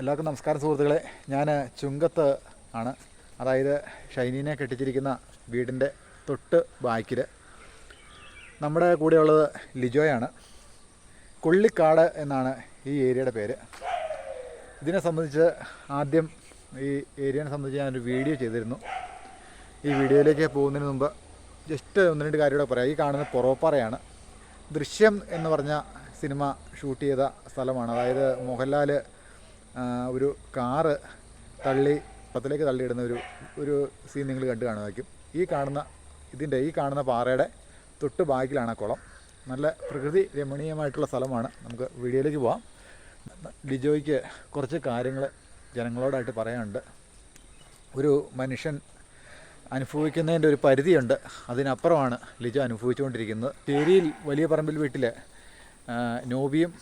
എല്ലാവർക്കും നമസ്കാരം സുഹൃത്തുക്കളെ. ഞാൻ ചുങ്കത്ത് ആണ്. അതായത് ഷൈനീനെ കെട്ടിച്ചിരിക്കുന്ന വീടിന്റെ തൊട്ട് ബാക്കിൽ നമ്മുടെ കൂടെയുള്ളത് ലിജോയാണ്. കൊള്ളിക്കാട് എന്നാണ് ഈ ഏരിയയുടെ പേര്. ഇതിനെ സംബന്ധിച്ച് ആദ്യം ഈ ഏരിയനെ സംബന്ധിച്ച് ഞാനൊരു വീഡിയോ ചെയ്തിരുന്നു. ഈ വീഡിയോയിലേക്ക് പോകുന്നതിന് മുമ്പ് ജസ്റ്റ് ഒന്ന് രണ്ട് കാര്യമൂടെ പറയാം. ഈ കാണുന്ന പൊറോപ്പാറയാണ്. ദൃശ്യം എന്ന് പറഞ്ഞ സിനിമ ഷൂട്ട് ചെയ്ത സ്ഥലമാണ്. അതായത് മോഹൻലാൽ ഒരു കാറ് തള്ളി പത്തിലേക്ക് തള്ളിയിടുന്ന ഒരു ഒരു സീൻ നിങ്ങൾ കണ്ടു കാണുമായിരിക്കും. ഈ കാണുന്ന ഇതിന്റെ ഈ കാണുന്ന പാറയുടെ തൊട്ട് ബാക്കിലാണ് ആ കുളം. നല്ല പ്രകൃതി രമണീയമായിട്ടുള്ള സ്ഥലമാണ്. നമുക്ക് വീഡിയോയിലേക്ക് പോവാം. ലിജോയ്ക്ക് കുറച്ച് കാര്യങ്ങൾ ജനങ്ങളോടായിട്ട് പറയാനുണ്ട്. ഒരു മനുഷ്യൻ അനുഭവിക്കുന്നതിന്റെ ഒരു പരിധിയുണ്ട്. അതിനപ്പുറമാണ് ലിജോ അനുഭവിച്ചുകൊണ്ടിരിക്കുന്നത്. ചേരിയിൽ വലിയ പറമ്പിൽ വീട്ടിൽ നോബിയും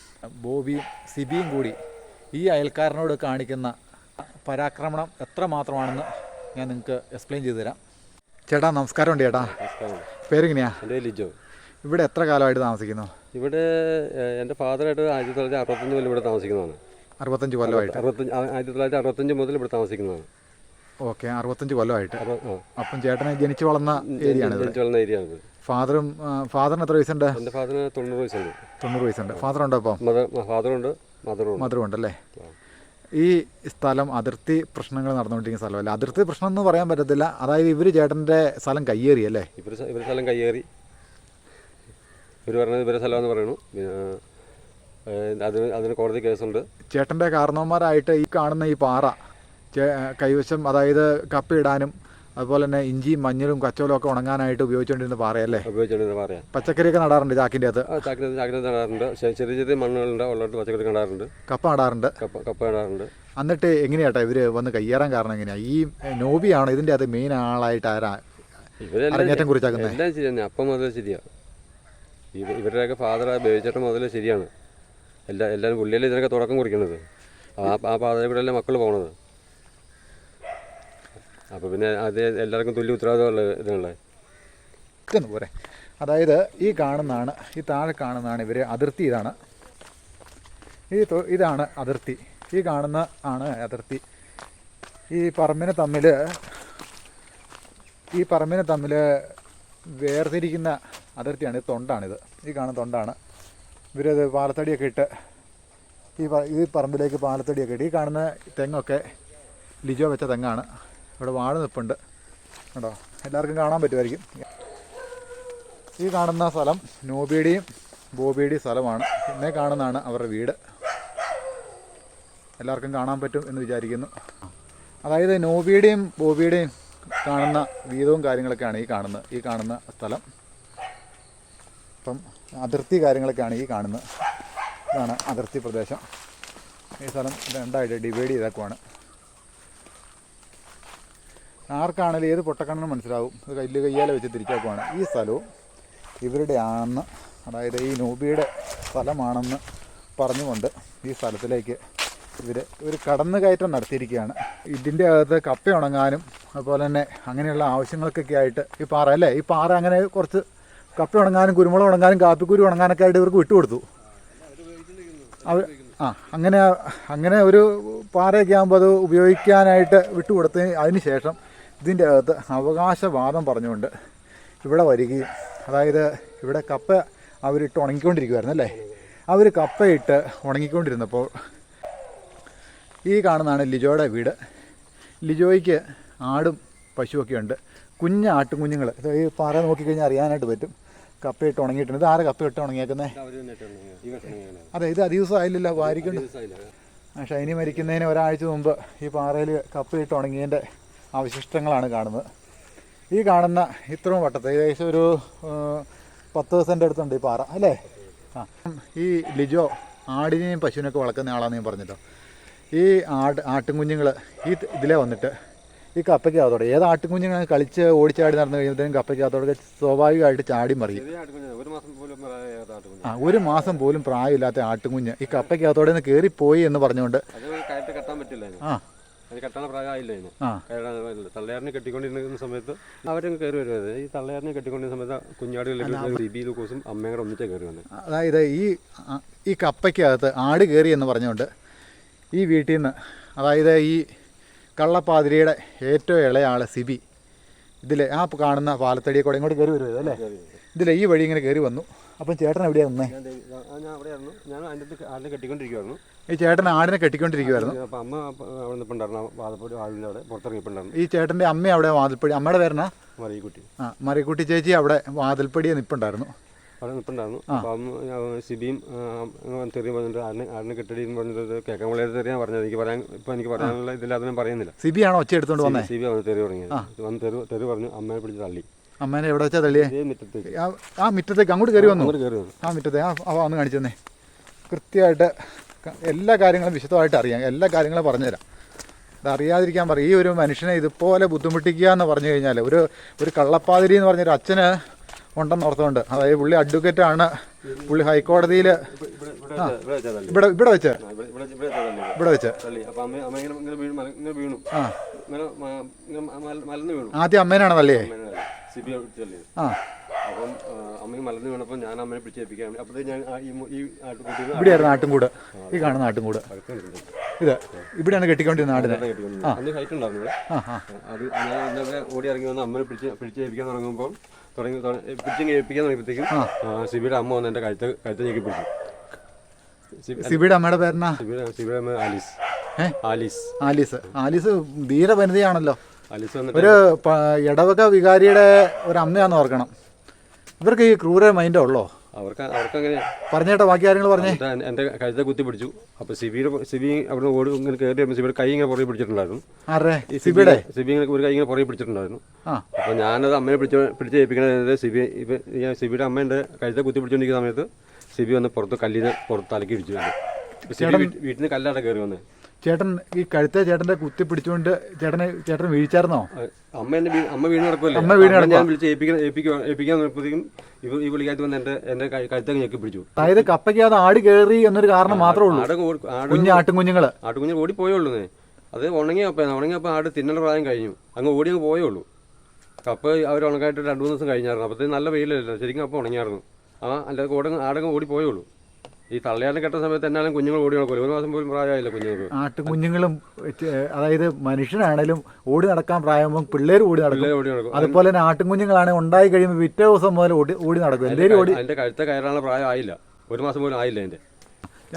ബോബിയും സിബിയും കൂടി ഈ അയൽക്കാരനോട് കാണിക്കുന്ന പരാക്രമണം എത്രമാത്രമാണെന്ന് ഞാൻ നിങ്ങൾക്ക് എക്സ്പ്ലെയിൻ ചെയ്തു തരാം. ചേട്ടാ നമസ്കാരമുണ്ട് ചേട്ടാ. നമസ്കാരം പേരെങ്ങനെയാ? എന്റെ ലിജോ. ഇവിടെ എത്ര കാലമായിട്ട് താമസിക്കുന്നു? ഇവിടെ എന്റെ ഫാദറായിട്ട് ആയിരത്തി തൊള്ളായിരത്തി അറുപത്തഞ്ച് മുതൽ ഇവിടെ താമസിക്കുന്നതാണ്. അറുപത്തഞ്ച് കൊല്ലമായിട്ട്? അറുപത്തഞ്ച് ആയിരത്തി തൊള്ളായിരത്തി അറുപത്തഞ്ച് മുതൽ ഇവിടെ താമസിക്കുന്നതാണ്. ഓക്കെ അറുപത്തഞ്ച് കൊല്ലമായിട്ട്. അപ്പം ചേട്ടനെ ജനിച്ചു വളർന്ന ഏരിയ ആണ് ജനിച്ചു വളർന്ന ഏരിയ ആണ് ഫാദറും ഫാദറിന് എത്ര വയസ്സുണ്ട്? എന്റെ ഫാദറിന് തൊണ്ണൂറ് വയസ്സുണ്ട്. തൊണ്ണൂറ് വയസ്സുണ്ട്. ഫാദർ ഉണ്ടോ അപ്പം ഫാദറുണ്ട്. ഉണ്ട് ഈ സ്ഥലം അതിർത്തി പ്രശ്നങ്ങൾ നടന്നുകൊണ്ടിരിക്കുന്ന സ്ഥലമല്ല? അതിർത്തി പ്രശ്നം എന്ന് പറയാൻ പറ്റത്തില്ല. അതായത് ഇവർ ചേട്ടന്റെ സ്ഥലം കയ്യേറി അല്ലേ? ഇവർ സ്ഥലം കയ്യേറി. ഇവർ പറഞ്ഞത് ഇവരുടെ സ്ഥലമാണെന്ന് പറയുന്നു അതിന് അതിന് കോടതി കേസുണ്ട്. ചേട്ടന്റെ കാരണവന്മാരായിട്ട് ഈ കാണുന്ന ഈ പാറ കൈവശം അതായത് കപ്പയിടാനും അതുപോലെ തന്നെ ഇഞ്ചിയും മഞ്ഞളും കച്ചോലും ഒക്കെ ഉണങ്ങാനായിട്ട് ഉപയോഗിച്ചുകൊണ്ടിരുന്ന പാറയല്ലേ? ഉപയോഗിച്ചുകൊണ്ടിരുന്ന പറയാം. പച്ചക്കറിയൊക്കെ നടാറുണ്ട് ചാക്കിന്റെ അകത്ത്? ആ ചാക്കിനകത്ത് ചാക്കിനകത്ത് നടാറുണ്ട്. ചെറിയ ചെറിയ മണ്ണുകളുണ്ട് ഉള്ളോട്ട് പച്ചക്കറി നടാറുണ്ട്. കപ്പ നടാറുണ്ട്. കപ്പ കപ്പ നടാറുണ്ട്. എന്നിട്ട് എങ്ങനെയാട്ടാ ഇവർ വന്ന് കയ്യേറാൻ കാരണം എങ്ങനെയാണ് ഈ നോബിയാണോ ഇതിന്റെ അത് മെയിൻ ആളായിട്ട് ആരാ ഇവരെല്ലാം അരങ്ങേറ്റം കുറിച്ചാക്കുന്നത്? എല്ലാം ശരിയാണ് അപ്പം മുതൽ ശരിയാ. ഇവ ഇവരുടെയൊക്കെ ഫാദർ ബേബിച്ചേട്ടൻ മുതൽ ശരിയാണ്. എല്ലാ എല്ലാവരും പുള്ളിയല്ലേ ഇതിനൊക്കെ തുടക്കം കുറിക്കുന്നത് ആ ആ പാതയിൽ കൂടെ അല്ലേ മക്കൾ പോണത്. അപ്പോൾ പിന്നെ അത് എല്ലാവർക്കും തുല്യ ഉത്തരവാദിത്തമുള്ള ഇതാണല്ലേ? ഇതെന്ന് പോരെ. അതായത് ഈ കാണുന്നതാണ് ഈ താഴെ കാണുന്നതാണ് ഇവർ അതിർത്തി ഇതാണ്. ഈ ഇതാണ് അതിർത്തി. ഈ കാണുന്ന ആണ് അതിർത്തി. ഈ പറമ്പിനെ തമ്മിൽ ഈ പറമ്പിനെ തമ്മിൽ വേർതിരിക്കുന്ന അതിർത്തിയാണ് ഇത് തൊണ്ടാണിത്. ഈ കാണുന്ന തൊണ്ടാണ്. ഇവരത് പാലത്തടിയൊക്കെ ഇട്ട് ഈ ഈ പറമ്പിലേക്ക് പാലത്തടിയൊക്കെ ഇട്ട് ഈ കാണുന്ന തെങ്ങൊക്കെ ലിജോ വെച്ച തെങ്ങാണ്. ഇവിടെ വാഴ നിൽപ്പുണ്ട് കേട്ടോ എല്ലാവർക്കും കാണാൻ പറ്റുമായിരിക്കും. ഈ കാണുന്ന സ്ഥലം നോബിയുടെയും ബോബിയുടെയും സ്ഥലമാണ്. പിന്നെ കാണുന്നതാണ് അവരുടെ വീട്. എല്ലാവർക്കും കാണാൻ പറ്റും എന്ന് വിചാരിക്കുന്നു. അതായത് നോബിയുടെയും ബോബിയുടെയും കാണുന്ന വീതവും കാര്യങ്ങളൊക്കെയാണ് ഈ കാണുന്നത്. ഈ കാണുന്ന സ്ഥലം. അപ്പം അതിർത്തി കാര്യങ്ങളൊക്കെയാണ് ഈ കാണുന്നത്. ഇതാണ് അതിർത്തി പ്രദേശം. ഈ സ്ഥലം രണ്ടായിട്ട് ഡിവൈഡ് ചെയ്തേക്കുവാണ്. ആർക്കാണെങ്കിലും ഏത് പൊട്ടക്കണ്ണെന്ന് മനസ്സിലാവും? ഇത് കല്ല് കയ്യാലെ വെച്ച് തിരിച്ചേക്കുവാണ് ഈ സ്ഥലവും ഇവരുടെ ആണെന്ന് അതായത് ഈ നോബിയുടെ സ്ഥലമാണെന്ന് പറഞ്ഞുകൊണ്ട് ഈ സ്ഥലത്തിലേക്ക് ഇവർ ഒരു കടന്നുകയറ്റം നടത്തിയിരിക്കുകയാണ്. ഇതിന്റെ അകത്ത് കപ്പ ഉണങ്ങാനും അതുപോലെ തന്നെ അങ്ങനെയുള്ള ആവശ്യങ്ങൾക്കൊക്കെ ആയിട്ട് ഈ പാറ അല്ലേ? ഈ പാറ അങ്ങനെ കുറച്ച് കപ്പ ഉണങ്ങാനും കുരുമുളക് ഉണങ്ങാനും കാപ്പിക്കുരു ഉണങ്ങാനൊക്കെ ആയിട്ട് ഇവർക്ക് വിട്ടുകൊടുത്തു. അവർ ആ അങ്ങനെ അങ്ങനെ ഒരു പാറയൊക്കെ ആകുമ്പോൾ അത് ഉപയോഗിക്കാനായിട്ട് വിട്ടുകൊടുത്തതിന് അതിന് ശേഷം ഇതിന്റെ അകത്ത് അവകാശവാദം പറഞ്ഞുകൊണ്ട് ഇവിടെ വരികയും അതായത് ഇവിടെ കപ്പ അവരിട്ട് ഉണങ്ങിക്കൊണ്ടിരിക്കുമായിരുന്നു അല്ലേ? അവർ കപ്പയിട്ട് ഉണങ്ങിക്കൊണ്ടിരുന്നപ്പോൾ ഈ കാണുന്നതാണ് ലിജോയുടെ വീട്. ലിജോയ്ക്ക് ആടും പശുവൊക്കെ ഉണ്ട്. കുഞ്ഞ ആട്ടുകുഞ്ഞുങ്ങൾ ഇത് ഈ പാറ നോക്കിക്കഴിഞ്ഞാൽ അറിയാനായിട്ട് പറ്റും. കപ്പയിട്ട് ഉണങ്ങിയിട്ടുണ്ട്. ഇത് ആരെ കപ്പയിട്ട് ഉണങ്ങിയേക്കുന്നത് അതെ ഇത് അധികം ആയില്ലല്ലോ വാരിക്കൊണ്ട് ഷൈനി മരിക്കുന്നതിന് ഒരാഴ്ച മുമ്പ് ഈ പാറയിൽ കപ്പയിട്ട് ഉണങ്ങിയതിന്റെ അവശിഷ്ടങ്ങളാണ് കാണുന്നത്. ഈ കാണുന്ന ഇത്രയും വട്ടത്ത് ഏകദേശം ഒരു പത്ത് സെന്റ് അടുത്തുണ്ട് ഈ പാറ അല്ലേ? ആ. ഈ ലിജോ ആടിനെയും പശുവിനൊക്കെ വളർക്കുന്ന ആളാന്ന് ഞാൻ പറഞ്ഞല്ലോ. ഈ ആട് ആട്ടുംകുഞ്ഞുങ്ങൾ ഈ ഇതിലേ വന്നിട്ട് ഈ കപ്പയ്ക്കകത്തോടെ ഏത് ആട്ടുംകുഞ്ഞുങ്ങൾ കളിച്ച് ഓടിച്ചാടി നടന്നു കഴിയുമ്പോഴത്തേക്കും കപ്പയ്ക്കകത്തോടെ സ്വാഭാവികമായിട്ട് ചാടി മറിയും. ആ ഒരു മാസം പോലും പ്രായമില്ലാത്ത ആട്ടുംകുഞ്ഞ് ഈ കപ്പയ്ക്കകത്തോടെ നിന്ന് കയറിപ്പോയി എന്ന് പറഞ്ഞുകൊണ്ട്. ആ അത് കെട്ടാൻ പ്രായമായില്ല അതിന് ആ. കയറാൻ പറ്റില്ല. തള്ളയാറിനെ കെട്ടിക്കൊണ്ടിരുന്ന സമയത്ത് അവരും കയറി വരുന്നത് ഈ തള്ളയാറിനെ കെട്ടിക്കൊണ്ടിരുന്ന സമയത്ത് കുഞ്ഞാടുകളിലേക്ക് ബിബി ലൂക്കോസും അമ്മയും കൂടെ ഒന്നിച്ചേ കയറി വന്നത് അതായത് ഈ ഈ കപ്പയ്ക്കകത്ത് ആട് കയറി എന്ന് പറഞ്ഞുകൊണ്ട് ഈ വീട്ടിൽ നിന്ന് അതായത് ഈ കള്ളപ്പാതിരിയുടെ ഏറ്റവും ഇളയ ആൾ സിബി ഇതിലെ ആ കാണുന്ന പാലത്തടിയെ കൂടെ ഇങ്ങോട്ട് കയറി വരുമോ അല്ലേ? ഇതിലെ ഈ വഴി ഇങ്ങനെ കയറി വന്നു. അപ്പം ചേട്ടൻ എവിടെയാണ് നിന്നേ? ഞാൻ അവിടെ ആയിരുന്നു ഞാൻ അതിന്റെ ആടിനെ കെട്ടിക്കൊണ്ടിരിക്കുവായിരുന്നു. ഈ ചേട്ടൻ ആടിനെ കെട്ടിക്കൊണ്ടിരിക്കുവായിരുന്നു. അപ്പം അമ്മ അവിടെ നിൽപ്പുണ്ടായിരുന്നു വാദപ്പൊടി ആടിന്റെ അവിടെ പുറത്തിറങ്ങിയിട്ടുണ്ടായിരുന്നു ഈ ചേട്ടന്റെ അമ്മ അവിടെ വാതിൽപ്പടി അമ്മയുടെ പേരെന്നാ? മറിയക്കുട്ടി. ആ മറിയക്കുട്ടി ചേച്ചി അവിടെ വാതിൽപ്പടിയെ നിപ്പുണ്ടായിരുന്നു. അവിടെ നിൽപ്പുണ്ടായിരുന്നു അപ്പം സിബിയും തെറിയും പറഞ്ഞിട്ട് ആടിനെ ആടിനെ കെട്ടടി എന്ന് പറഞ്ഞിട്ട് കേൾക്കാൻ വളരെ തെറിയാണ് പറഞ്ഞത്. എനിക്ക് പറയാൻ ഇപ്പം എനിക്ക് പറയാനുള്ള ഇതില്ലാതെ പറയുന്നില്ല. സിബിയാണോ ഒച്ച എടുത്തുകൊണ്ട് വന്നേ? സിബി വന്ന് തെറി തുടങ്ങിയത് വന്ന് തെറി തെറി പറഞ്ഞു അമ്മയെ പിടിച്ച് തള്ളി. അമ്മേനെ എവിടെ വെച്ചാ തള്ളിയേ? ആ മിറ്റത്തേക്ക് അങ്ങോട്ട് കയറി വന്നു. ആ മിറ്റത്തെ ആ വന്ന് കാണിച്ചു തന്നെ. കൃത്യമായിട്ട് എല്ലാ കാര്യങ്ങളും വിശദമായിട്ട് അറിയാം. എല്ലാ കാര്യങ്ങളും പറഞ്ഞുതരാം. ഇത് അറിയാതിരിക്കാൻ പറയും ഈ ഒരു മനുഷ്യനെ ഇതുപോലെ ബുദ്ധിമുട്ടിക്കുക എന്ന് പറഞ്ഞു കഴിഞ്ഞാൽ ഒരു ഒരു കള്ളപ്പാതിരി എന്ന് പറഞ്ഞൊരു അച്ഛന് ഉണ്ടെന്ന് ഓർത്തുകൊണ്ട് അതായത് പുള്ളി അഡ്വക്കേറ്റ് ആണ്. പുള്ളി ഹൈക്കോടതിയിൽ ഇവിടെ ഇവിടെ വെച്ചാ ഇവിടെ വെച്ച് ആ ആദ്യം അമ്മേനാണ് പിടിച്ച് ആ. അപ്പം അമ്മയും മലന്ന് വീണപ്പോൾ ഞാൻ അമ്മയെ പിടിച്ചേൽപ്പിക്കാൻ അപ്പോഴത്തേക്ക് ഞാൻ ഈ ഇവിടെയായിരുന്നു ആട്ടുംകൂട്. ഈ കാണുന്ന ആട്ടുംകൂട്. ഇത്. ഇവിടെയാണ് കെട്ടിക്കൊണ്ടിരുന്ന ആടിനെ. അന്ന് ഹൈറ്റ് ഉണ്ടായിരുന്നു അത് ഞാൻ ഓടി ഇറങ്ങി വന്ന് അമ്മനെ പിടിച്ച് പിടിച്ചേൽപ്പിക്കാൻ തുടങ്ങുമ്പോൾ തുടങ്ങി പിറ്റിങ് ഏൽപ്പിക്കാൻ തുടങ്ങിയപ്പോഴത്തേക്കും സിബിയുടെ അമ്മ വന്ന് എന്റെ കഴുത്ത് കഴുത്ത് ഞെക്കി പിടിച്ചു. സിബി- സിബിയുടെ അമ്മയുടെ പേരെന്നാ? സിബിയുടെ സിബിയുടെ അമ്മ ആലീസ്? ആലീസ്. ആലീസ്. ആലീസ് ധീര വനിതയാണല്ലോ. ഒരു ഇടവക വികാരിയുടെ ഒരു അമ്മയാന്ന് ഓർക്കണം. ഇവർക്ക് ഈ ക്രൂര മൈൻഡോ ഉള്ളോ? അവർക്ക് അവർക്ക് അങ്ങനെ പറഞ്ഞേട്ടാ ബാക്കി കാര്യങ്ങൾ പറഞ്ഞേ. എന്റെ കഴുത്തെ കുത്തി പിടിച്ചു. അപ്പൊ സിബിയുടെ സിബി അവിടെ ഓടി ഇങ്ങനെ കയറി വരുമ്പോൾ സിബിയുടെ കൈ ഇങ്ങനെ പുറകെ പിടിച്ചിട്ടുണ്ടായിരുന്നു. സിബിയുടെ സിബി ഇങ്ങനെ ഒരു കൈ ഇങ്ങനെ പുറകെ പിടിച്ചിട്ടുണ്ടായിരുന്നു. അപ്പൊ ഞാനത് അമ്മയെ പിടിച്ച് പിടിച്ച് ഏൽപ്പിക്കണത് സിബി ഇപ്പൊ സിബിയുടെ എന്റെ കഴുത്തെ കുത്തി പിടിച്ചോണ്ടിരിക്കുന്ന സമയത്ത് സിബി വന്ന് പുറത്ത് കല്ലിന് പുറത്ത് തലക്കി ഇടിച്ചു വീട്ടിൽ നിന്ന് കല്ലാടെ കയറി വന്ന്. ചേട്ടൻ ഈ കഴുത്തെ ചേട്ടന്റെ കുത്തി പിടിച്ചുകൊണ്ട് ചേട്ടനെ ചേട്ടൻ വീഴിച്ചായിരുന്നോ അമ്മ എന്നെ വീ- അമ്മ വീണ് നടക്കുമല്ലേ അമ്മ വീണ് ഞാൻ വിളിച്ച് ഏൽപ്പിക്കാൻ ഏൽപ്പിക്കാൻ ഏൽപ്പിക്കാൻ നോക്കുമ്പോഴത്തേക്കും ഇവ ഈ വിളിക്കാത്ത വന്ന് എന്റെ എന്റെ കഴുത്തൊക്കെ ഞെക്കി പിടിച്ചു. അതായത് കപ്പയ്ക്കകത്ത് ആട് കയറി എന്നൊരു കാരണം മാത്രമേ ഉള്ളൂ. ആട് ഓടി- ആട് കുഞ്ഞു ആട്ടുംകുഞ്ഞുങ്ങൾ. ആട്ടുകുഞ്ഞ് ഓടി പോയുള്ളൂ അത് ഉണങ്ങിയപ്പോ ഉണങ്ങിയപ്പോൾ ആട് തിന്നണ പ്രായം കഴിഞ്ഞു. അങ്ങ് ഓടി അങ്ങ് പോയേ ഉള്ളൂ കപ്പ അവർ ഉണക്കായിട്ട് രണ്ട് മൂന്ന് ദിവസം കഴിഞ്ഞായിരുന്നു. അപ്പോഴത്തേക്ക് നല്ല വെയിലല്ലോ? ശരിക്കും അപ്പം ഉണങ്ങിയായിരുന്നു. ആ അല്ലാതെ ആടങ്ങ് ഓടി പോയേ ഉള്ളൂ ഈ തള്ളയാടിനെ കെട്ട സമയത്ത് എന്നാലും കുഞ്ഞുങ്ങൾ ഓടി നടക്കുമല്ലോ. ഒരു മാസം പോലും പ്രായമായില്ല കുഞ്ഞുങ്ങൾക്ക്. ആട്ടുംകുഞ്ഞുങ്ങളും കുഞ്ഞുങ്ങളും അതായത് മനുഷ്യനാണേലും ഓടി നടക്കാൻ പ്രായമാകുമ്പോൾ പിള്ളേർ ഓടി നടക്കും. ഓടി നടക്കും. അതുപോലെ തന്നെ ആട്ടുംകുഞ്ഞുങ്ങളാണ് ഉണ്ടായി കഴിയുമ്പോൾ പിറ്റേ ദിവസം മുതൽ ഓടി ഓടി നടക്കും. എന്തേലും ഓടി അതിന്റെ കഴുത്തെ കയറാനുള്ള പ്രായം ആയില്ല. ഒരു മാസം പോലും ആയില്ല എന്റെ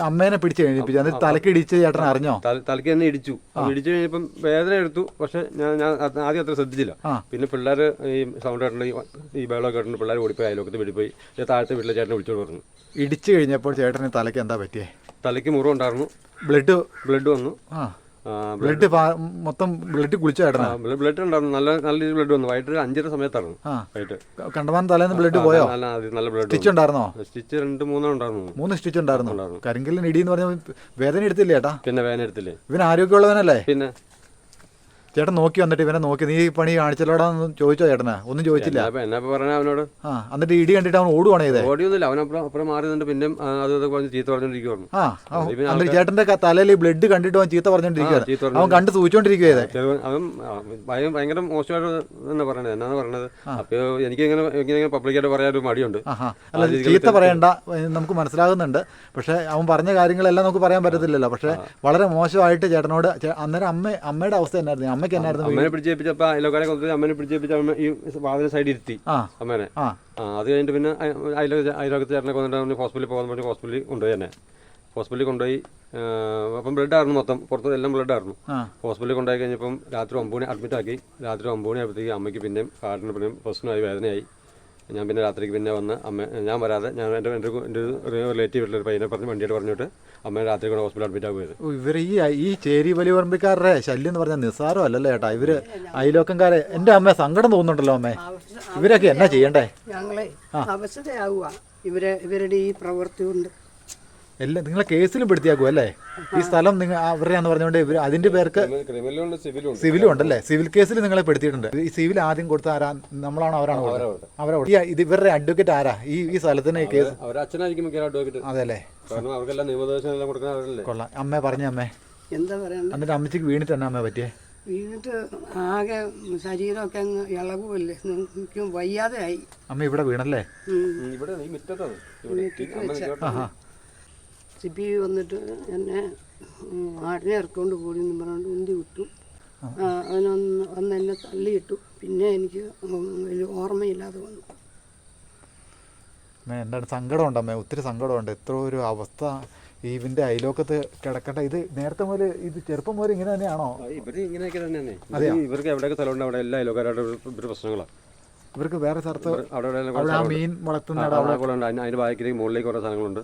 അമ്മേനെ പിടിച്ച് കഴിഞ്ഞിപ്പിച്ചു തലക്ക് തലക്കിടിച്ച് ചേട്ടൻ അറിഞ്ഞോ? തലക്ക് തന്നെ ഇടിച്ചു. അത് ഇടിച്ചു കഴിഞ്ഞപ്പം വേദന എടുത്തു. പക്ഷെ ഞാൻ ഞാൻ ആദ്യം അത്ര ശ്രദ്ധിച്ചില്ല. പിന്നെ പിള്ളേർ ഈ സൗണ്ട് കേട്ടിട്ട് ഈ- ബഹളമൊക്കെ കേട്ടിട്ട് പിള്ളേർ ഓടിപ്പോയി അയലോക്കത്ത് വെടിപ്പോയി ഞാൻ താഴത്തെ വീട്ടിലെ ചേട്ടനെ വിളിച്ചോണ്ട് പറഞ്ഞു ഇടിച്ചു കഴിഞ്ഞപ്പോൾ ചേട്ടന് തലയ്ക്ക് എന്താ പറ്റിയേ? തലയ്ക്ക് മുറിവുണ്ടായിരുന്നു. ബ്ലഡ് ബ്ലഡ് വന്നു. ആ, ബ്ലഡ് മൊത്തം ബ്ലഡ് കുളിച്ചായിരുന്നു ബ്ലഡ് ഉണ്ടായിരുന്നു. നല്ല നല്ല രീതിയിൽ ബ്ലഡ് വന്നു. വൈകിട്ട് അഞ്ചര സമയത്തായിരുന്നു വൈകിട്ട്. കണ്ടമാൻ തലേന്ന് ബ്ലഡ് പോയോ? നല്ല ബ്ലഡ് സ്റ്റിച്ച് ഉണ്ടായിരുന്നോ? സ്റ്റിച്ച് രണ്ട് മൂന്നെണ്ണം ഉണ്ടായിരുന്നു. മൂന്ന് സ്റ്റിച്ച് ഉണ്ടായിരുന്നു. കരിങ്കല്ലിന് ഇടി എന്ന് പറഞ്ഞാൽ വേദന എടുത്തില്ലേ ചേട്ടാ പിന്നെ വേദന എടുത്തില്ലേ? ഇവൻ ആരോഗ്യമുള്ളവനല്ലേ? പിന്നെ? ചേട്ടൻ നോക്കി വന്നിട്ട് ഇവനെ നോക്കി. നീ ഈ പണി കാണിച്ചല്ലോടാന്ന് ചോദിച്ചോ ചേട്ടനാ? ഒന്നും ചോദിച്ചില്ല. എന്നാ എന്നാ പറഞ്ഞ അവനോട്? ആ എന്നിട്ട് ഇടി കണ്ടിട്ട് അവൻ ഓടുവാണ് ചെയ്തേ? ഓടിയൊന്നുമില്ല. അവൻ അപ്പുറം മാറി നിന്നിട്ട് പിന്നെ അത് ഇതൊക്കെ പറഞ്ഞ് ചീത്ത പറഞ്ഞോണ്ടിരിക്കുവായിരുന്നു. ആ എന്നിട്ട് ചേട്ടന്റെ ക- തലയിൽ ബ്ലഡ് കണ്ടിട്ട് അവൻ ചീത്ത പറഞ്ഞോണ്ടിരിക്കുകയാണ് ചീത്ത അവൻ കണ്ട് സൂചിച്ചോണ്ടിരിക്കുകയെ ചെറുവൻ അവൻ ആ, ഭയ- ഭയങ്കര മോശമായിട്ട് തന്നെ പറയണത്. എന്നാണ് പറയണത്? അപ്പോൾ എനിക്കിങ്ങനെ എനിക്കിങ്ങനെ പബ്ലിക്കായിട്ട് പറയാൻ ഒരു മടിയുണ്ട് ആഹാ അല്ല ചീത്ത പറയണ്ട. ഏ, നമുക്ക് മനസ്സിലാകുന്നുണ്ട്. പക്ഷെ അവൻ പറഞ്ഞ കാര്യങ്ങളെല്ലാം നമുക്ക് പറയാൻ പറ്റത്തില്ലല്ലോ. പക്ഷെ വളരെ മോശമായിട്ട് ചേട്ടനോട് ചേ- അന്നേരം അമ്മ അമ്മയുടെ അവസ്ഥ എന്നായിരുന്നു? അമ്മയ്ക്ക് എന്നായിരുന്നു അമ്മേനെ പിടിച്ചേപ്പിച്ചപ്പോൾ അയലോക്കാരെ കൊണ്ടുപോയി അമ്മനെ പിടിച്ചേപ്പിച്ച അമ്മ ഈ വാതിൽ സൈഡിൽ ഇരുത്തി ആ. അമ്മേനെ. ആ. ആ അത് കഴിഞ്ഞിട്ട് പിന്നെ അയലോ അയലോക്കത്ത് ചേട്ടനെ കൊണ്ടിട്ട് ഹോസ്പിറ്റലിൽ പോകാൻ വേണ്ടി ഹോസ്പിറ്റലിൽ കൊണ്ടുപോയി തന്നെ ഹോസ്പിറ്റലിൽ കൊണ്ടുപോയി അപ്പം ബ്ലഡ് ആയിരുന്നു മൊത്തം. പുറത്ത് എല്ലാം ബ്ലഡ് ആയിരുന്നു. ഹോസ്പിറ്റലിൽ കൊണ്ടുപോയി കഴിഞ്ഞപ്പം രാത്രി ഒമ്പത് മണി അഡ്മിറ്റ് ആക്കി. രാത്രി ഒമ്പത് മണി ആയപ്പോഴത്തേക്ക് അമ്മയ്ക്ക് പിന്നെയും കാർഡിന് പിന്നെയും പ്രശ്നമായി വേദനയായി. ഞാൻ പിന്നെ രാത്രിക്ക് പിന്നെ വന്ന് അമ്മ ഞാൻ വരാതെ ഞാൻ എന്റെ എന്റെ ഒരു- എന്റെ ഒരു റിലേറ്റീവ് വീട്ടിലൊരു പയ്യനെ പറഞ്ഞ് വണ്ടിയോട് പറഞ്ഞിട്ട് അമ്മ രാത്രി കൂടെ ഹോസ്പിറ്റലിൽ അഡ്മിറ്റ് ആകുമായത് ഇവർ ഇവർ ഈ ഈ ചേരി വലിയപറമ്പിക്കാരുടെ ശല്യം എന്ന് പറഞ്ഞാൽ നിസ്സാരം അല്ലല്ലോ ചേട്ടാ ഇവർ അയലോക്കംകാരെ എന്റെ അമ്മ സങ്കടം തോന്നുന്നുണ്ടല്ലോ അമ്മേ. ഇവരൊക്കെ എന്നാ ചെയ്യണ്ടേ? ഞങ്ങളെ അവശതയാവുക. ഇവരെ ഇവരുടെ ഈ പ്രവൃത്തി കൊണ്ട് എല്ലാം നിങ്ങളെ കേസിലും പെടുത്തിയാക്കും അല്ലേ? ഈ സ്ഥലം നിങ്ങൾ അവരുടെയാന്ന് പറഞ്ഞുകൊണ്ട് ഇവർ അതിന്റെ പേർക്ക് സിവിലും ഉണ്ടല്ലേ സിവിൽ കേസിൽ നിങ്ങളെ പെടുത്തിയിട്ടുണ്ട്. ഈ സിവിൽ ആദ്യം കൊടുത്ത ആരാ? നമ്മളാണോ അവരാണോ അവരോട് ഈ ഇത് ഇവരുടെ അഡ്വക്കേറ്റ് ആരാ? ഈ ഈ സ്ഥലത്തിന് കേസ് അവരച്ഛനായിരിക്കും അഡ്വക്കേറ്റ് അതെ അല്ലേ കാരണം അവർക്കെല്ലാം നിയമോപദേശം എല്ലാം കൊടുക്കുന്ന അവരല്ലേ? കൊള്ളാം. അമ്മ പറഞ്ഞ അമ്മേ. എന്താ പറയണ്ട? എന്നിട്ട് അമ്മച്ചിക്ക് വീണിട്ട് തന്നെ അമ്മ പറ്റിയേ? വീണിട്ട് ആകെ ശരീരമൊക്കെ അങ്ങ് ഇളകുമല്ലേ വയ്യാതെ ആയി അമ്മ ഇവിടെ വീണല്ലേ. ഇവിടെ ഈ പി വന്നിട്ട് എന്നെ ആടിനെ ഇറക്കൊണ്ട് കൂടി എന്ന് പറഞ്ഞുകൊണ്ട് ഉന്തി വിട്ടു. അവനൊന്ന് വന്ന് എന്നെ തള്ളിയിട്ടു. പിന്നെ എനിക്ക് വലിയ ഓർമ്മയില്ലാതെ വന്നു. അമ്മേ സങ്കടം സങ്കടമുണ്ട് അമ്മേ ഒത്തിരി സങ്കടമുണ്ട്. എത്ര ഒരു അവസ്ഥ ഇവന്റെ അയലോക്കത്ത് കിടക്കട്ടെ ഇത് നേരത്തെ മുതൽ ഇത് ചെറുപ്പം മുതൽ ഇങ്ങനെ തന്നെയാണോ? ഇവർ ഇങ്ങനെയൊക്കെ തന്നെയാണ്? ഇവർക്ക് എവിടെയൊക്കെ സ്ഥലമുണ്ട്? അവിടെ എല്ലാ അയലോക്കാരുടെ പ്രശ്നങ്ങളാണ് ഇവർക്ക് വേറെ സ്ഥലത്ത് അവിടെ ആ മീൻ വളർത്തുന്ന അതിന്റെ ബാക്കിലേക്ക് മുകളിലേക്ക് കുറേ സ്ഥലങ്ങളുണ്ട്.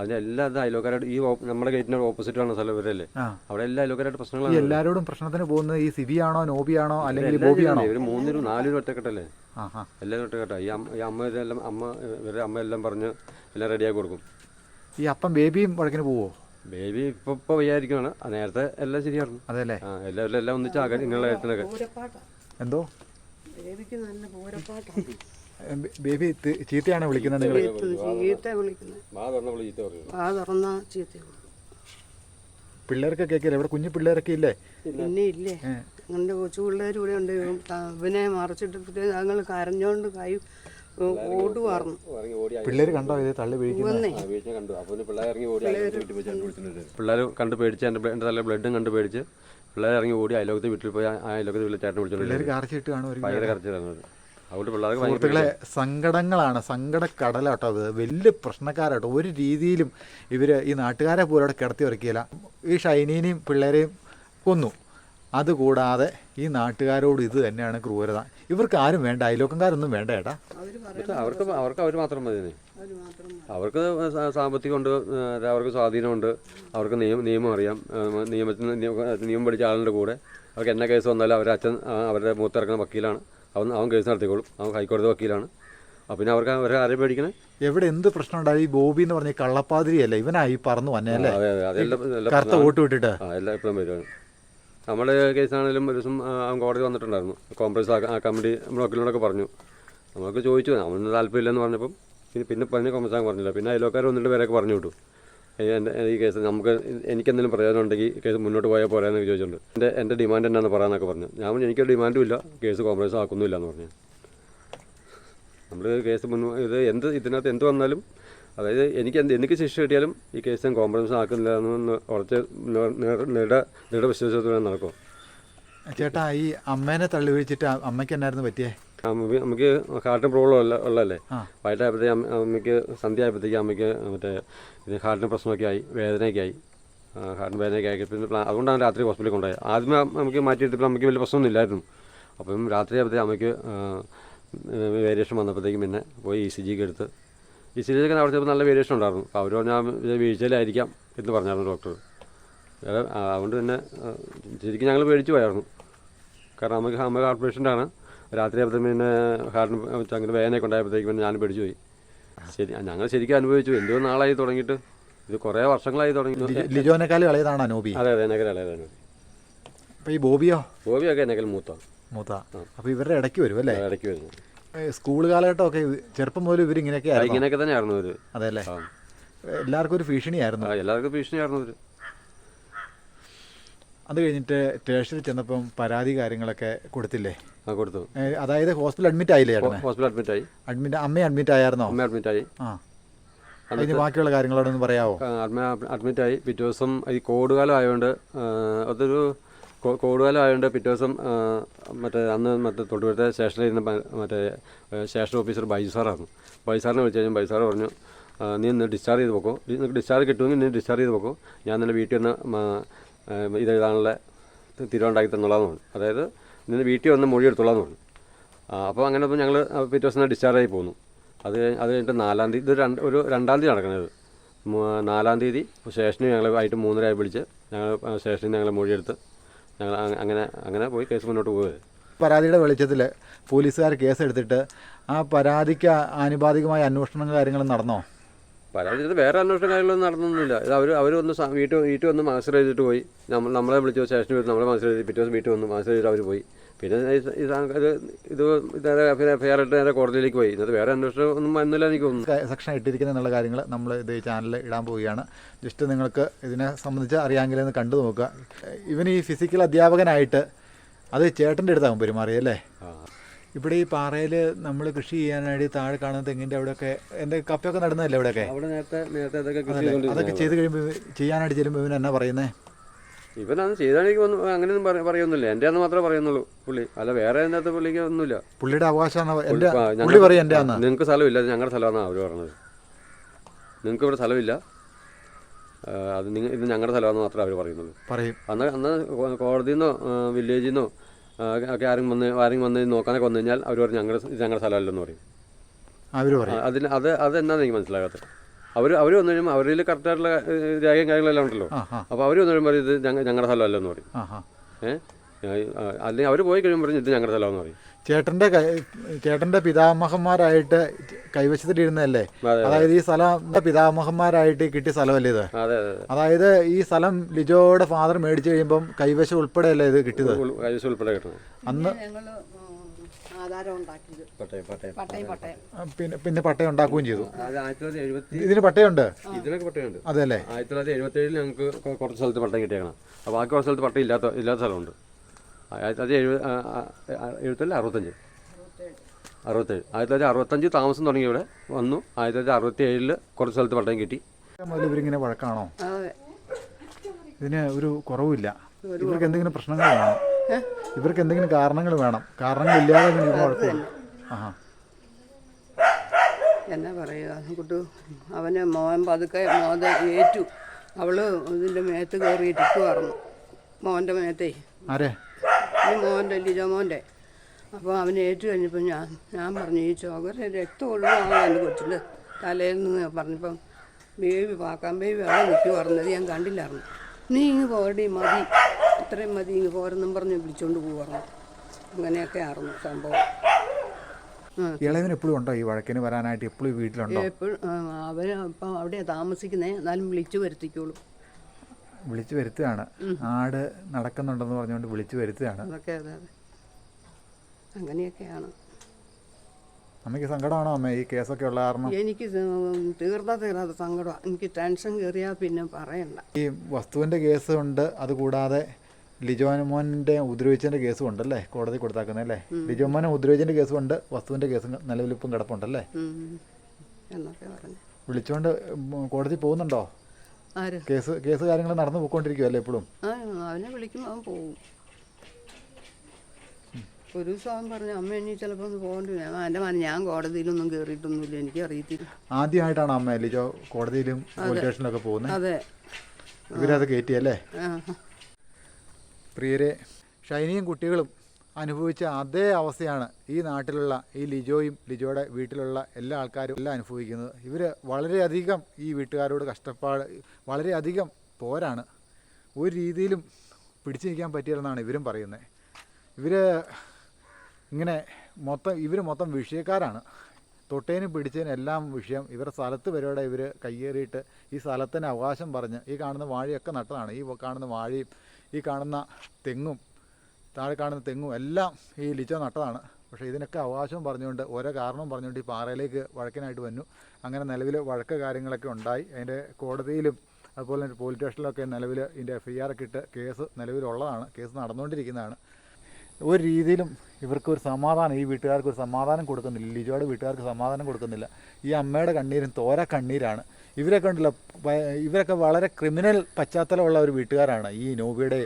അതിന് എല്ലാ ഇത് അയലോക്കാരായിട്ട് ഈ നമ്മുടെ ഗേറ്റിന്റെ ഓപ്പോസിറ്റ് ആണ് സ്ഥലം ഇവരല്ലേ? അവിടെ എല്ലാ അയലോക്കാരായിട്ട് പ്രശ്നങ്ങളാണ് എല്ലാവരോടും പ്രശ്നത്തിന് പോകുന്നത് ഈ സിബിയാണോ ആണോ അല്ലെങ്കിൽ ആണോ ബോബിയാണോ? ഇവർ മൂന്നിലും നാലിലും ഒറ്റക്കെട്ടല്ലേ? എല്ലാരും എല്ലാവരും ഒറ്റക്കെട്ടാ. ഈ അമ്മ ഈ അമ്മ ഇതെല്ലാം അമ്മ ഇവരുടെ അമ്മ എല്ലാം പറഞ്ഞ് എല്ലാം റെഡിയാക്കി കൊടുക്കും. ഈ അപ്പം ബേബിയും വഴക്കിന് പോവോ? ബേബി ഇപ്പൊ ഇപ്പൊ വയ്യായിരിക്കുവാണ് നേരത്തെ എല്ലാം ശരിയായിരുന്നു. അതെല്ലേ എല്ലാവരും എല്ലാം ഒന്നിച്ചാകാൻ ഇങ്ങനെയുള്ള കാര്യത്തിനൊക്കെ. എന്തോ? ദേവിക്ക് നല്ല പൂരപ്പാട്ടാണ്. ബേബി ചീത്തയാണ് വിളിക്കുന്നത് നിങ്ങൾ ചീത്ത വിളിക്കുന്നത്. വാ തുറന്ന ചീത്ത കേൾക്കില്ല ഇവിടെ കുഞ്ഞു പിള്ളേരൊക്കെ ഇല്ലേ? പിന്നെ ഇല്ലേ. ഞങ്ങളുടെ കൊച്ചു പിള്ളേർ ഇവിടെ ഉണ്ട്. ഇവനെ മറച്ചിട്ടിട്ട് ഞങ്ങൾ കരഞ്ഞോണ്ട് കൈ ഓടുവാർന്നു പിള്ളേർ കണ്ടോ ഇത് തള്ളി വീഴിക്കുന്നത് ആ, വീട്ടിൽ കണ്ടു അപ്പോൾ പിള്ളേർ കണ്ട് പേടിച്ച് എന്റെ എന്റെ തല ബ്ലഡും കണ്ട് പേടിച്ച് പിള്ളേർ ഇറങ്ങി ഓടി അയലോകത്ത് വീട്ടിൽ പോയി ആ അയലോകത്ത് വീട്ടിൽ ചേട്ടൻ പിള്ളേർ വിളിച്ചിട്ടുണ്ട് കാർച്ചിട്ട് ഭയങ്കര ഭയങ്കര കരച്ചിലാണ്. അതുകൊണ്ട് പിള്ളേർക്ക് ഭയങ്കര സുഹൃത്തുക്കളെ സങ്കടങ്ങളാണ്. സങ്കടക്കടലാട്ടോ അത്. വലിയ പ്രശ്നക്കാരാട്ടോ. ഒരു രീതിയിലും ഇവർ ഈ നാട്ടുകാരെ പോലും അവിടെ കിടത്തി ഉറക്കിയില്ല ഈ ഷൈനീനെയും പിള്ളേരെയും കൊന്നു. അതുകൂടാതെ ഈ നാട്ടുകാരോട് ഇത് തന്നെയാണ് ക്രൂരത. ഇവർക്ക് ആരും വേണ്ട. അയലോക്കംകാരൊന്നും വേണ്ട ഏട്ടാ. അവർക്ക് അവർക്ക് അവർ മാത്രം മതി അവർക്ക് സാമ്പത്തികമുണ്ട് അവർക്ക് സ്വാധീനമുണ്ട്. അവർക്ക് നിയമം നിയമം അറിയാം. നിയമത്തിന് നിയമം പഠിച്ച ആളുടെ കൂടെ. അവർക്ക് എന്നാ കേസ് വന്നാലും അവരുടെ അച്ഛൻ അവരുടെ മൂത്തിറക്കുന്ന വക്കീലാണ്. അവൻ അവൻ കേസ് നടത്തിക്കോളും. അവൻ ഹൈക്കോടതി വക്കീലാണ്. അപ്പം പിന്നെ അവർക്ക് അവരെ ആരെയും പേടിക്കണേ? എവിടെ എന്ത് പ്രശ്നം ഉണ്ടായി? ബോബി എന്ന് പറഞ്ഞ കള്ളപ്പാതിരിയല്ല? ഇവനായി പറന്നു വന്നേ അല്ലേ? അതെ അതെ. അതെല്ലാം കറുത്ത വോട്ട് വിട്ടിട്ട്. ആ എല്ലാം എപ്പോഴും വരുവാണ് നമ്മുടെ കേസാണെങ്കിലും ഒരു ദിവസം അവൻ കോടതി വന്നിട്ടുണ്ടായിരുന്നു. കോൺഗ്രസ് ആ കമ്മിറ്റി നമ്മുടെ വക്കീലിനോടൊക്കെ പറഞ്ഞു. നമുക്ക് ചോദിച്ചു. അവന് താല്പര്യമില്ലെന്ന് പറഞ്ഞപ്പം പിന്നെ പിന്നെ പറഞ്ഞ് കോമസാൻ പറഞ്ഞില്ല. പിന്നെ അയലോക്കാർ വന്നിട്ട് പേരൊക്കെ പറഞ്ഞു വിട്ടു. എന്റെ ഈ കേസ് നമുക്ക് എനിക്കെന്തെങ്കിലും പ്രയോജനം ഉണ്ടെങ്കിൽ കേസ് മുന്നോട്ട് പോയാൽ പോരാന്ന് ചോദിച്ചിട്ടുണ്ട് എന്റെ എന്റെ ഡിമാൻഡ് എന്നാണ് പറയാമെന്നൊക്കെ പറഞ്ഞു. ഞാൻ പറഞ്ഞു, എനിക്കൊരു ഡിമാൻഡും ഇല്ല. കേസ് കോംപ്രമൈസ് ആക്കുന്നില്ല എന്ന് പറഞ്ഞു. നമ്മൾ കേസ് മുൻ ഇത് എന്ത് ഇതിനകത്ത് എന്ത് വന്നാലും അതായത് എനിക്ക് എന്ത് എനിക്ക് ശിക്ഷ കിട്ടിയാലും ഈ കേസ് ഞാൻ കോംപ്രമൈസ് ആക്കുന്നില്ല എന്ന് ഉറച്ച് നേട വിശ്വാസത്തോടെ നടക്കും. ചേട്ടാ ഈ അമ്മേനെ തള്ളി വിളിച്ചിട്ട് അമ്മയ്ക്ക് എന്നായിരുന്നു പറ്റിയേ? നമുക്ക് നമുക്ക് ഹാർട്ടിന് പ്രോബ്ലം ഉള്ള ഉള്ളതല്ലേ. വൈകിട്ടായപ്പോഴത്തേക്ക് അമ്മ അമ്മയ്ക്ക് സന്ധ്യ ആയപ്പോഴത്തേക്ക് അമ്മയ്ക്ക് മറ്റേ ഇത് ഹാർട്ടിന് പ്രശ്നമൊക്കെ ആയി വേദനയൊക്കെ ആയി ഹാർട്ടിന് വേദനയൊക്കെ ആയി പിന്നെ അതുകൊണ്ടാണ് രാത്രി ഹോസ്പിറ്റലിൽ കൊണ്ടുപോയത്. ആദ്യമേ നമുക്ക് മാറ്റിയെടുത്തപ്പോൾ അമ്മയ്ക്ക് വലിയ പ്രശ്നമൊന്നും ഇല്ലായിരുന്നു. അപ്പം രാത്രി ആയപ്പോഴത്തേക്ക് അമ്മയ്ക്ക് വേരിയേഷൻ വന്നപ്പോഴത്തേക്കും പിന്നെ പോയി ഇ സി ജി ഒക്കെ എടുത്ത്. ഇ സി ജി ഒക്കെ അവിടെ നല്ല വേരിയേഷൻ ഉണ്ടായിരുന്നു. അപ്പോൾ അവർ ഞാൻ വീഴ്ചയിലായിരിക്കാം എന്ന് പറഞ്ഞായിരുന്നു ഡോക്ടർ അതുകൊണ്ട് തന്നെ ശരിക്കും ഞങ്ങൾ പേടിച്ചു പോയായിരുന്നു. കാരണം നമുക്ക് അമ്മ ഹാർട്ട് പേഷ്യന്റാണ് രാത്രി ആയപ്പോഴത്തേക്കും പിന്നെ ഹാർട്ടിന് അങ്ങനെ വേദനയൊക്കെ ഉണ്ടായപ്പോഴത്തേക്കും പിന്നെ ഞാൻ പേടിച്ചു പോയി ശരി ഞങ്ങൾ ശരിക്കും അനുഭവിച്ചു. എന്തോ നാളായി തുടങ്ങിയിട്ട്. ഇത് കുറേ വർഷങ്ങളായി തുടങ്ങി ലിജോനേക്കാൾ ഇളയതാണ് അനൂപി അതെ അതെ എന്നെക്കാൾ ഇളയതാണ് അപ്പോൾ ഈ ബോബിയോ? ബോബിയൊക്കെ എന്നെക്കാൾ മൂത്ത. മൂത്ത. അപ്പോൾ ഇവരുടെ ഇടയ്ക്ക് വരും അല്ലേ? ഇടയ്ക്ക് വരുന്നു സ്കൂൾ കാലഘട്ടമൊക്കെ ചെറുപ്പം മുതൽ ഇവരിങ്ങനെയൊക്കെ ഇങ്ങനെയൊക്കെ ഇങ്ങനെയൊക്കെ തന്നെയായിരുന്നു ഇവർ അതെ അല്ലേ? എല്ലാവർക്കും ഒരു ഭീഷണിയായിരുന്നു. എല്ലാവർക്കും ഭീഷണിയായിരുന്നു ഇവർ അത് കഴിഞ്ഞിട്ട് സ്റ്റേഷനിൽ ചെന്നപ്പം പരാതി കാര്യങ്ങളൊക്കെ കൊടുത്തില്ലേ? ആ കൊടുത്തു. അതായത് ഹോസ്പിറ്റൽ അഡ്മിറ്റ് ആയില്ലേ ഹോസ്പിറ്റൽ അഡ്മിറ്റ് ആയി. അഡ്മിറ്റ് അമ്മ അഡ്മിറ്റ് ആയിരുന്നോ അമ്മ അഡ്മിറ്റ് ആയി. ആ. അതിന് ബാക്കിയുള്ള കാര്യങ്ങളോടൊന്ന് പറയാവോ? അഡ്മിറ്റ് ആയി. പിറ്റേ ദിവസം ഈ കോവിഡ് കാലം ആയതുകൊണ്ട് അതൊരു കോ- കോവിഡ് കാലം ആയതുകൊണ്ട് പിറ്റേ ദിവസം മറ്റേ അന്ന് മറ്റേ തൊടുപുഴത്തെ സ്റ്റേഷനിൽ ഇരുന്ന മറ്റേ സ്റ്റേഷൻ ഓഫീസർ ബൈസാറായിരുന്നു ബൈസാറിനെ വിളിച്ചു കഴിഞ്ഞാൽ ബൈസാർ പറഞ്ഞു നീ ഇന്ന് ഡിസ്ചാർജ് ചെയ്ത് പോക്കോ. നിനക്ക് ഡിസ്ചാർജ് കിട്ടുമെങ്കിൽ നീ ഡിസ്ചാർജ് ചെയ്ത് പോക്കോ. ഞാൻ നിന്നെ വീട്ടിൽ നിന്ന് മ- ആ, ഇത് തന്നോളാന്ന് പറഞ്ഞു. അതായത് നിന്ന് വീട്ടിൽ വന്ന് മൊഴി പറഞ്ഞു. അപ്പോൾ അങ്ങനെ ഞങ്ങൾ പിറ്റേ ദിവസം ഡിസ്ചാർജ് ആയി പോന്നു. അത് അത് കഴിഞ്ഞിട്ട് നാലാം തീയതി ഇത് രണ്ട് ഒരു രണ്ടാം തീയതി നടക്കുന്നത് നാലാം തീയതി സ്റ്റേഷനിൽ ഞങ്ങൾ വൈകിട്ട് മൂന്നരയായി വിളിച്ച് ഞങ്ങൾ സ്റ്റേഷനിൽ ഞങ്ങൾ മൊഴിയെടുത്ത് ഞങ്ങൾ അങ്ങനെ അങ്ങനെ പോയി കേസ് മുന്നോട്ട് പോവുക പരാതിയുടെ വെളിച്ചത്തിൽ പോലീസുകാർ കേസെടുത്തിട്ട് ആ പരാതിക്ക് ആനുപാതികമായ അന്വേഷണങ്ങളും കാര്യങ്ങളും നടന്നോ? പരാതി ചെയ്ത് വേറെ അന്വേഷണ കാര്യങ്ങളൊന്നും നടന്നൊന്നുമില്ല. ഇത് അവർ അവർ വന്ന് വീട്ടിൽ വീട്ടിൽ വന്ന് മാസ്റ്റർ ചെയ്തിട്ട് പോയി. നമ്മൾ നമ്മളെ വിളിച്ചു സ്റ്റേഷനിൽ വന്ന് നമ്മളെ മാസ്റ്റർ ചെയ്ത് പിറ്റേ ദിവസം വീട്ടിൽ വന്ന് മാസ്റ്റർ ചെയ്തിട്ട് അവർ പോയി. പിന്നെ ഇത് ഇത് നേരെ എഫ് ഐ എഫ്ഐആർ ഇട്ട് നേരെ കോടതിയിലേക്ക് പോയി. ഇന്നത്തെ വേറെ അന്വേഷണം ഒന്നും വന്നില്ല എനിക്ക് തോന്നുന്നു. സെക്ഷൻ ഇട്ടിരിക്കുന്ന എന്നുള്ള കാര്യങ്ങൾ നമ്മൾ ഇത് ഈ ചാനലിൽ ഇടാൻ പോവുകയാണ്. ജസ്റ്റ് നിങ്ങൾക്ക് ഇതിനെ സംബന്ധിച്ച് അറിയാമെങ്കിൽ ഒന്ന് കണ്ടു നോക്കുക. ഇവൻ ഈ ഫിസിക്കൽ അധ്യാപകനായിട്ട് അത് ചേട്ടന്റെ അടുത്താകും പെരുമാറിയല്ലേ? ആ. ഇവിടെ ഈ പാറയിൽ നമ്മൾ കൃഷി ചെയ്യാനായിട്ട് താഴെ കാണുന്ന തെങ്ങിന്റെ അവിടെയൊക്കെ എന്താ കപ്പയൊക്കെ നടന്നതല്ലേ ഇവിടെയൊക്കെ അവിടെ നേരത്തെ നേരത്തെ അതൊക്കെ കൃഷി അതൊക്കെ. ചെയ്ത് കഴിയുമ്പോൾ ചെയ്യാനായിട്ട് ചെല്ലുമ്പോൾ ഇവൻ എന്നാ പറയുന്നേ? ഇവനത് ചെയ്താണെങ്കിൽ ഒന്നും അങ്ങനെയൊന്നും പറ- പറയൊന്നുമില്ല. എന്റെ അന്ന് മാത്രമേ പറയുന്നുള്ളൂ പുള്ളി. അല്ല വേറെ അതിനകത്ത് പുള്ളിക്ക് ഒന്നുമില്ല. പുള്ളിയുടെ അവകാശമാണ്. എന്റെ ആ, ഞങ്ങൾ- പുള്ളി പറയും എന്റെ നിങ്ങൾക്ക് സ്ഥലമില്ല. ഇത് ഞങ്ങളുടെ സ്ഥലമാണെന്നാണ് അവർ പറഞ്ഞത്. നിങ്ങൾക്ക് ഇവിടെ സ്ഥലമില്ല. ആ, അത് നിങ്ങൾ ഇത് ഞങ്ങളുടെ സ്ഥലമാണെന്ന് മാത്രമേ അവർ പറയുന്നുള്ളൂ. പറയും. അന്ന് അന്ന് കോടതിന്നോ കോടതിയിൽ നിന്നോ വില്ലേജിൽ നിന്നോ ഒക്കെ ആരും വന്ന് ആരെങ്കിലും വന്ന് നോക്കാനൊക്കെ വന്നു കഴിഞ്ഞാൽ അവർ പറഞ്ഞു ഞങ്ങളുടെ ഇത് ഞങ്ങളുടെ സ്ഥലമല്ലെന്ന് പറയും. അവർ പറയും. അതിന് അത് അതെന്നാന്ന് എനിക്ക് മനസ്സിലാകാത്തത്. അവർ അവർ വന്നു കഴിയുമ്പോൾ അവരിൽ കറക്റ്റായിട്ടുള്ള രേഖയും കാര്യങ്ങളെല്ലാം ഉണ്ടല്ലോ. അപ്പോൾ അവർ വന്നു കഴിയുമ്പോൾ ഇത് ഞങ്ങ ഞങ്ങളുടെ സ്ഥലമല്ലെന്ന് പറയും. ഏഹ് അല്ലെങ്കിൽ അവർ പോയി കഴിയുമ്പോൾ പറഞ്ഞു ഇത് ഞങ്ങളുടെ സ്ഥലമെന്ന് പറയും. ചേട്ടന്റെ ചേട്ടന്റെ പിതാമഹന്മാരായിട്ട് കൈവശത്തിലിരുന്നതല്ലേ? അതെ അതായത് ഈ സ്ഥലം പിതാമഹന്മാരായിട്ട് കിട്ടിയ സ്ഥലമല്ലേ ഇത്? അതെ അതെ അതായത് ഈ സ്ഥലം ലിജോയുടെ ഫാദർ മേടിച്ചു കഴിയുമ്പം കൈവശം ഉൾപ്പെടെയല്ലേ ഇത് കിട്ടിയത്? കൈവശം ഉൾപ്പെടെ അന്ന് ഞങ്ങൾ ആധാരം ഉണ്ടാക്കിയത്. പട്ടയം പട്ടയം. പട്ടയം പട്ടയം. പിന്നെ പിന്നെ പട്ടയം ഉണ്ടാക്കുകയും ചെയ്തു. ഇതിന് പട്ടയുണ്ട് ഇതിനൊക്കെ അതെ അതെല്ലേ ആയിരത്തി തൊള്ളായിരത്തി എഴുപത്തി ഏഴിൽ ഞങ്ങൾക്ക് കുറച്ച് സ്ഥലത്ത് പട്ടയം കിട്ടിയേക്കണം അപ്പോൾ ബാക്കി കുറച്ച് സ്ഥലത്ത് പട്ടയം ഇല്ലാത്ത ഇല്ലാത്ത സ്ഥലമുണ്ട്. ആയിരത്തി തൊള്ളായിരത്തി എഴുപത് എഴുപത്തേഴിൽ അറുപത്തഞ്ച്? അറുപത്തേഴ്. ആയിരത്തി തൊള്ളായിരത്തി അറുപത്തഞ്ച് താമസം തുടങ്ങി ഇവിടെ വന്നു. ആയിരത്തി തൊള്ളായിരത്തി അറുപത്തി ഏഴിൽ കുറച്ച് സ്ഥലത്ത് പട്ടയം കിട്ടി. മുതൽ ഇവരിങ്ങനെ വഴക്കാണോ? ഇതിന് ഒരു കുറവില്ല ഇവർക്ക് എന്തെങ്കിലും പ്രശ്നങ്ങൾ വേണം. ഇവർക്ക് എന്തെങ്കിലും കാരണങ്ങൾ വേണം. കാരണങ്ങളില്ലാതെ കൂടും. ആഹാ. എന്നാ പറയുക? കുട്ടു അവന് മോൻ പതുക്കെ മോത ഏറ്റു. അവൾ ഇതിന്റെ മേത്ത് കയറിയിട്ടിക്കുമായിരുന്നു മോന്റെ മേത്തേ. ആരെ? ഈ മോന്റെ ലിജോ മോന്റെ. അപ്പോൾ അവൻ ഏറ്റു കഴിഞ്ഞപ്പോൾ ഞാൻ ഞാൻ പറഞ്ഞു ഈ ചോകരെ രക്തം ഒഴിവാണ് എന്റെ കൊച്ചിൽ തലയിൽ നിന്ന് പറഞ്ഞപ്പം ബേബി പാക്കാൻ ബേബി അവിടെ നിൽക്കി പറഞ്ഞത് ഞാൻ കണ്ടില്ലായിരുന്നു. നീ ഇങ്ങ് പോരടി മതി. ഇത്രയും മതി ഇങ്ങ് പോരെന്നും പറഞ്ഞ് വിളിച്ചുകൊണ്ട് പോകുമായിരുന്നു അങ്ങനെയൊക്കെ ആയിരുന്നു സംഭവം. ഇളവൻ എപ്പോഴും ഉണ്ടോ ഈ വഴക്കിന് വരാനായിട്ട്? എപ്പോഴും വീട്ടിലുണ്ടോ? എപ്പോഴും അവർ ഇപ്പം അവിടെയാണ് താമസിക്കുന്നത് എന്നാലും വിളിച്ചു വരുത്തിക്കോളും. വിളിച്ചു വരുത്തുകയാണ്. ആട് നടക്കുന്നുണ്ടെന്ന് പറഞ്ഞുകൊണ്ട് വിളിച്ചു വരുത്തുകയാണ്. അതൊക്കെ അതെ അതെ. അങ്ങനെയൊക്കെയാണ്. അമ്മയ്ക്ക് സങ്കടമാണോ അമ്മ ഈ കേസൊക്കെ ഉള്ള കാരണം? എനിക്ക് തീർത്താ തീരാത്ത സങ്കടമാണ് എനിക്ക് ടെൻഷൻ കയറിയാൽ പിന്നെ പറയണ്ട. ഈ വസ്തുവിന്റെ കേസ് ഉണ്ട്. അതുകൂടാതെ ലിജോമോന്റെ ഉപദ്രവിച്ചതിന്റെ കേസും ഉണ്ടല്ലേ? കോടതി കൊടുത്താക്കുന്നത് അല്ലേ? ലിജോമോനെ ഉപദ്രവിച്ചതിന്റെ കേസും ഉണ്ട്. വസ്തുവിന്റെ കേസും നിലവിലിപ്പം കിടപ്പുണ്ടല്ലേ? വിളിച്ചോണ്ട് എന്നൊക്കെ പറഞ്ഞു. വിളിച്ചുകൊണ്ട് കോടതി പോകുന്നുണ്ടോ? കേസ് കേസ് കാര്യങ്ങൾ നടന്നു പോയിക്കൊണ്ടിരിക്കുമല്ലേ എപ്പോഴും അവനെ വിളിക്കും അവൻ പോവും. ഒരു ദിവസം അവൻ പറഞ്ഞു അമ്മ ഇനി ചിലപ്പോൾ ഒന്ന് പോകണ്ടി വരും. എന്റെ മന ഞാൻ കോടതിയിലൊന്നും കയറിയിട്ടൊന്നുമില്ല എനിക്ക് അറിയത്തില്ല ആദ്യമായിട്ടാണ് അമ്മ ലിജോ കോടതിയിലും പോലീസ് സ്റ്റേഷനിലൊക്കെ പോകുന്നത് അതെ. ഇവരത് കയറ്റിയല്ലേ? പ്രിയരെ ഷൈനിയും കുട്ടികളും അനുഭവിച്ച അതേ അവസ്ഥയാണ് ഈ നാട്ടിലുള്ള ഈ ലിജോയും ലിജോയുടെ വീട്ടിലുള്ള എല്ലാ ആൾക്കാരും എല്ലാം അനുഭവിക്കുന്നത്. ഇവർ വളരെയധികം ഈ വീട്ടുകാരോട് കഷ്ടപ്പാട് വളരെയധികം പോരാണ്. ഒരു രീതിയിലും പിടിച്ചു നിൽക്കാൻ പറ്റിയില്ലെന്നാണ് ഇവരും പറയുന്നത് ഇവർ ഇങ്ങനെ മൊത്തം ഇവർ മൊത്തം വിഷയക്കാരാണ്. തൊട്ടേനും പിടിച്ചതിനും എല്ലാം വിഷയം. ഇവരുടെ സ്ഥലത്ത് വരെയോടെ ഇവർ കയ്യേറിയിട്ട് ഈ സ്ഥലത്തിന് അവകാശം പറഞ്ഞ് ഈ കാണുന്ന വാഴയൊക്കെ നട്ടതാണ്. ഈ കാണുന്ന വാഴയും ഈ കാണുന്ന തെങ്ങും താഴെ കാണുന്ന തെങ്ങും എല്ലാം ഈ ലിച്ചോ നട്ടതാണ്. പക്ഷേ ഇതിനൊക്കെ അവകാശവും പറഞ്ഞുകൊണ്ട് ഓരോ കാരണവും പറഞ്ഞുകൊണ്ട് ഈ പാറയിലേക്ക് വഴക്കിനായിട്ട് വന്നു. അങ്ങനെ നിലവിൽ വഴക്ക് കാര്യങ്ങളൊക്കെ ഉണ്ടായി. അതിന്റെ കോടതിയിലും അതുപോലെ തന്നെ പോലീസ് സ്റ്റേഷനിലൊക്കെ നിലവിൽ ഇതിന്റെ എഫ് ഐ ആർ ഒക്കെ ഇട്ട് കേസ് നിലവിലുള്ളതാണ്. കേസ് നടന്നുകൊണ്ടിരിക്കുന്നതാണ്. ഒരു രീതിയിലും ഇവർക്ക് ഒരു സമാധാനം ഈ വീട്ടുകാർക്ക് ഒരു സമാധാനം കൊടുക്കുന്നില്ല. ലിജോയുടെ വീട്ടുകാർക്ക് സമാധാനം കൊടുക്കുന്നില്ല. ഈ അമ്മയുടെ കണ്ണീരും തോര കണ്ണീരാണ്. ഇവരൊക്കെ ഉണ്ടല്ലോ ഇവരൊക്കെ വളരെ ക്രിമിനൽ പശ്ചാത്തലമുള്ള ഒരു വീട്ടുകാരാണ്. ഈ നോബിയുടെ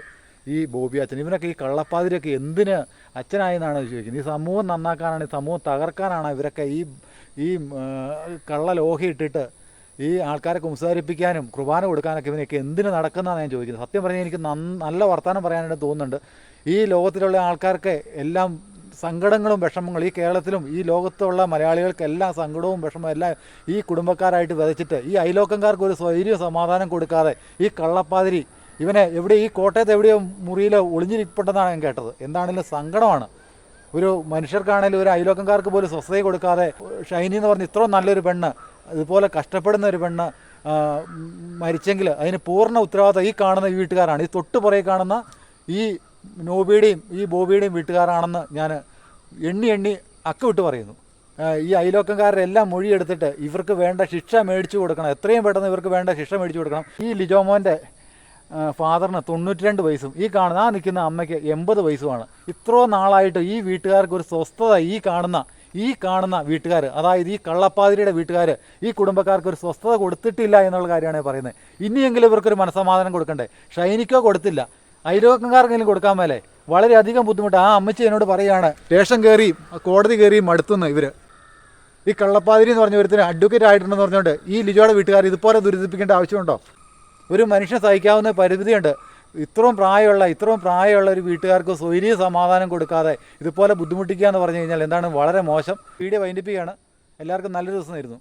ഈ ബോബി അച്ഛൻ ഇവനൊക്കെ ഈ കള്ളപ്പാതിരൊക്കെ എന്തിന് അച്ഛനായി എന്നാണ് ചോദിക്കുന്നത്? ഈ സമൂഹം നന്നാക്കാനാണ് ഈ സമൂഹം തകർക്കാനാണ് ഇവരൊക്കെ ഈ ഈ കള്ള ലോഹി ഇട്ടിട്ട് ഈ ആൾക്കാരെ കുംസാരിപ്പിക്കാനും കുർബാന കൊടുക്കാനൊക്കെ ഇവനൊക്കെ എന്തിന് നടക്കുന്നതാണ് ഞാൻ ചോദിക്കുന്നത്. സത്യം പറഞ്ഞാൽ എനിക്ക് നല്ല വർത്തമാനം പറയാനായിട്ട് തോന്നുന്നുണ്ട്. ഈ ലോകത്തിലുള്ള ആൾക്കാർക്ക് എല്ലാം സങ്കടങ്ങളും വിഷമങ്ങളും ഈ കേരളത്തിലും ഈ ലോകത്തുള്ള മലയാളികൾക്ക് മലയാളികൾക്കെല്ലാം സങ്കടവും വിഷമവും എല്ലാം ഈ കുടുംബക്കാരായിട്ട് വിതച്ചിട്ട് ഈ അയലോക്കംകാർക്ക് ഒരു സ്വൈര്യ സമാധാനം കൊടുക്കാതെ ഈ കള്ളപ്പാതിരി ഇവനെ എവിടെ ഈ കോട്ടയത്ത് എവിടെയോ മുറിയിൽ ഒളിഞ്ഞിരിപ്പുണ്ടെന്നാണ് ഞാൻ കേട്ടത്. എന്താണെങ്കിലും സങ്കടമാണ്? ഒരു മനുഷ്യർക്കാണെങ്കിലും ഒരു അയലോക്കംകാർക്ക് പോലും സ്വസ്ഥത കൊടുക്കാതെ ഷൈനി എന്ന് പറഞ്ഞ ഇത്രയും നല്ലൊരു പെണ്ണ് ഇതുപോലെ കഷ്ടപ്പെടുന്ന ഒരു പെണ്ണ് മരിച്ചെങ്കിൽ അതിന് പൂർണ ഉത്തരവാദിത്തം ഈ കാണുന്ന ഈ വീട്ടുകാരാണ്. ഈ തൊട്ട് പുറകെ കാണുന്ന ഈ നോബിയുടെയും ഈ ബോബിയുടെയും വീട്ടുകാരാണെന്ന് ഞാൻ എണ്ണി എണ്ണി അക്ക വിട്ട് പറയുന്നു ഈ അയലോക്കംകാരുടെ എല്ലാം മൊഴിയെടുത്തിട്ട് ഇവർക്ക് വേണ്ട ശിക്ഷ മേടിച്ചു കൊടുക്കണം. എത്രയും പെട്ടെന്ന് ഇവർക്ക് വേണ്ട ശിക്ഷ മേടിച്ചു കൊടുക്കണം. ഈ ലിജോമോന്റെ ഫാദറിന് തൊണ്ണൂറ്റി രണ്ട് വയസ്സും. ഈ കാണുന്ന ആ നിൽക്കുന്ന അമ്മയ്ക്ക് എൺപത് വയസ്സുമാണ്. ഇത്രോ നാളായിട്ട് ഈ വീട്ടുകാർക്ക് ഒരു സ്വസ്ഥത ഈ കാണുന്ന ഈ കാണുന്ന വീട്ടുകാർ അതായത് ഈ കള്ളപ്പാതിരിയുടെ വീട്ടുകാർ ഈ കുടുംബക്കാർക്ക് ഒരു സ്വസ്ഥത കൊടുത്തിട്ടില്ല എന്നുള്ള കാര്യമാണ് പറയുന്നത്. ഇനിയെങ്കിലും ഇവർക്കൊരു മനസ്സമാധാനം കൊടുക്കണ്ടേ? ഷൈനിക്കോ കൊടുത്തില്ല. അയൽവക്കക്കാർക്കെങ്കിലും കൊടുക്കാൻ മേലെ. വളരെയധികം ബുദ്ധിമുട്ട്. ആ അമ്മച്ചി എന്നോട് പറയുകയാണ് സ്റ്റേഷൻ കയറിയും കോടതി കയറിയും മടുത്തുന്നു ഇവർ ഈ കള്ളപ്പാതിരി എന്ന് പറഞ്ഞ ഒരുത്തിന് അഡ്വക്കേറ്റ് ആയിട്ടുണ്ടെന്ന് പറഞ്ഞുകൊണ്ട് ഈ ലിജോയുടെ വീട്ടുകാർ ഇതുപോലെ ദുരിതിപ്പിക്കേണ്ട ആവശ്യമുണ്ടോ? ഒരു മനുഷ്യൻ സഹിക്കാവുന്ന പരിമിതിയുണ്ട്. ഇത്രയും പ്രായമുള്ള ഇത്രയും പ്രായമുള്ള ഒരു വീട്ടുകാർക്ക് സ്വൈര്യ സമാധാനം കൊടുക്കാതെ ഇതുപോലെ ബുദ്ധിമുട്ടിക്കുക എന്ന് പറഞ്ഞു കഴിഞ്ഞാൽ എന്താണ്? വളരെ മോശം. വീഡിയോ വൈൻഡിപ്പിക്കുകയാണ് എല്ലാവർക്കും നല്ലൊരു ദിവസം ആയിരുന്നു.